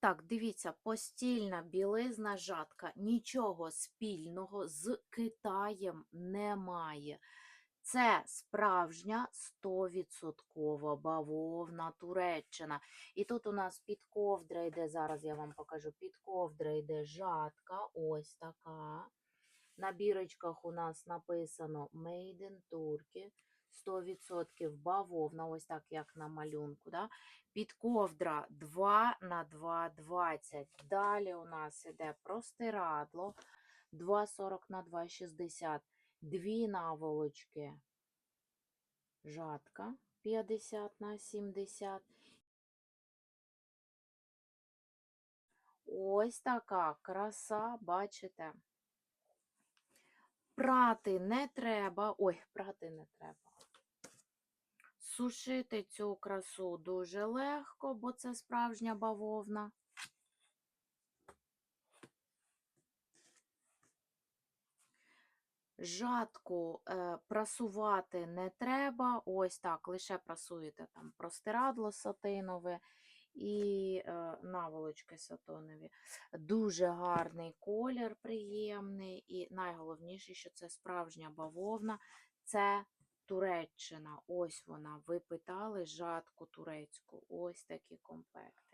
Так, дивіться, постільна білизна жатка. Нічого спільного з Китаєм немає. Це справжня 100% бавовна Туреччина. І тут у нас під ковдра йде, зараз я вам покажу, під ковдра йде жатка, ось така. На бірочках у нас написано Made in Turkey, 100% бавовна, ось так як на малюнку. Да? Під ковдра 2 на 2,20. Далі у нас іде простирадло 2,40 на 2,60. Дві наволочки. Жатка 50 на 70. Ось така краса, бачите. Прати не треба. Ой, прати не треба. Сушити цю красу дуже легко, бо це справжня бавовна. Жатку е, прасувати не треба. Ось так, лише прасуєте там простирадло сатинове і е, наволочки сатонові. Дуже гарний колір, приємний. І найголовніше, що це справжня бавовна, це Туреччина. Ось вона. Ви питали жатку турецьку. Ось такі комплекти.